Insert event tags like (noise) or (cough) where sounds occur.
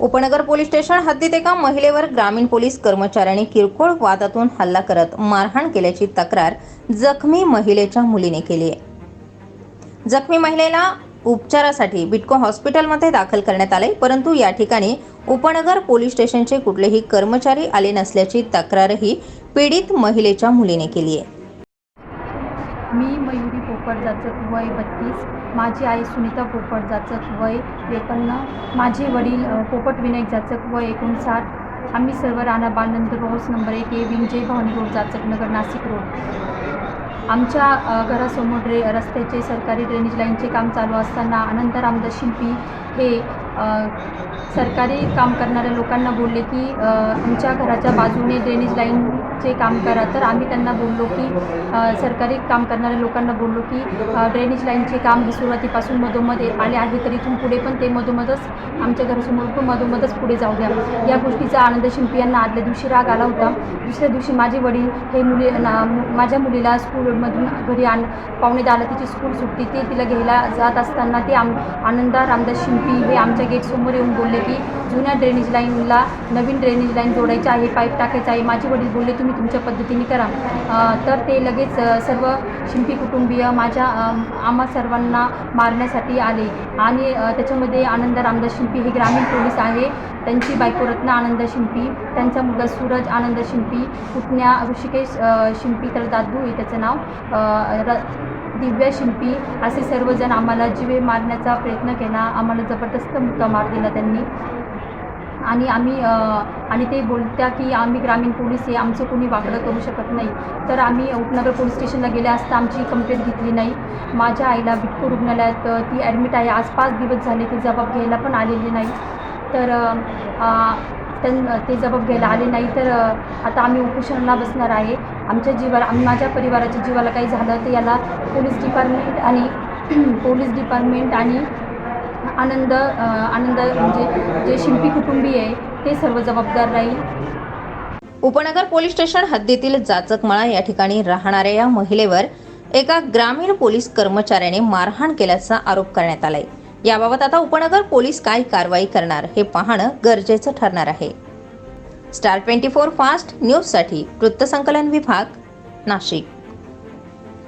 उपनगर police station हद्दीत एका महिलेवर ग्रामीण पोलीस कर्मचाऱ्यांनी किरकोळ वादातून हल्ला करत मारहाण केल्याची तक्रार जखमी महिलेच्या मुलीने केली आहे. जखमी महिलेला उपचारासाठी बिटको हॉस्पिटलमध्ये दाखल करण्यात आले परंतु या ठिकाणी उपनगर पोलीस स्टेशनचे कुठलेही कर्मचारी आले नसल्याची तक्रारही पीडित महिलेच्या मुलीने केली आहे. मी पोपट जाचक वय बत्तीस. माझी आई सुनीता पोपट जाचक वय त्रेपन्न. माझे वडील पोपट विनायक जाचक वय एकोणसाठ. आम्ही सर्व राणा बालनंद रोज नंबर एक ए विंजय भवानी रोड जाचक नगर नाशिक रोड. आमच्या घरासमोर रे रस्त्याचे सरकारी ड्रेनेज लाईनचे काम चालू असताना अनंतराम रामदास हे सरकारी काम करणाऱ्या लोकांना बोलले की आमच्या घराच्या बाजूने ड्रेनेज लाईनचे काम करा. तर आम्ही त्यांना बोललो की सरकारी काम करणाऱ्या लोकांना बोललो की ड्रेनेज लाईनचे काम हे सुरुवातीपासून मधोमध आले आहे तर इथून पुढे पण ते मधोमधच आमच्या घरासमोर पण मधोमधच पुढे जाऊ द्या. या गोष्टीचा आनंद शिंपी यांना आदल्या दिवशी राग आला होता. दुसऱ्या दिवशी माझे वडील हे मुली ना माझ्या मुलीला स्कूलमधून घरी आण पाहुणे दाला तिची स्कूल सुटली ते तिला घ्यायला जात असताना ते आम आनंदा रामदास शिंपी हे आमच्या गेटसमोर येऊन बोलले की जुन्या ड्रेनेज लाईनला नवीन ड्रेनेज लाईन जोडायची आहे पाईप टाकायचा आहे. माझे वडील बोलले तुम्ही तुमच्या पद्धतीने करा. तर ते लगेच सर्व शिंपी कुटुंबीय माझ्या आम्हा सर्वांना मारण्यासाठी आले. आणि त्याच्यामध्ये आनंद रामदास शिंपी हे ग्रामीण पोलीस आहे. त्यांची बायको रत्ना आनंद शिंपी त्यांचा मुलगा सूरज आनंद शिंपी पुतण्या ऋषिकेश शिंपी तर दादू आहे त्याचं नाव र दिव्या शिंपी असे सर्वजण आम्हाला जीवे मारण्याचा प्रयत्न केला. आम्हाला जबरदस्त मुक्का मार दिला त्यांनी. आणि आम्ही आणि ते बोलत्या की आम्ही ग्रामीण पोलीस आहे आमचं कोणी वागडं करू शकत नाही. तर आम्ही उपनगर पोलीस स्टेशनला गेले असता आमची कंप्लेंट घेतली नाही. माझ्या आईला बिटको रुग्णालयात ती ॲडमिट आहे. आज पाच दिवस झाले ती जबाब घ्यायला पण आलेली नाही. तर आ, त्यां ते जबाब घ्यायला आले नाही तर आता आम्ही उपोषणाला बसणार आहे. आमच्या जीवाला आम्ही माझ्या परिवाराच्या जीवाला काही झालं तर याला पोलीस डिपार्टमेंट आणि (clears throat) पोलीस डिपार्टमेंट आणि आनंद आनंद म्हणजे जे शिंपी कुटुंबीय आहे ते सर्व जबाबदार राहील. उपनगर पोलीस स्टेशन हद्दीतील जाचकमळा या ठिकाणी राहणाऱ्या या महिलेवर एका ग्रामीण पोलीस कर्मचाऱ्याने मारहाण केल्याचा आरोप करण्यात आलाय. याबाबत आता उपनगर पोलीस काय कारवाई करणार हे पाहणं गरजेचं ठरणार आहे. स्टार ट्वेंटी फोर फास्ट न्यूजसाठी वृत्तसंकलन विभाग नाशिक.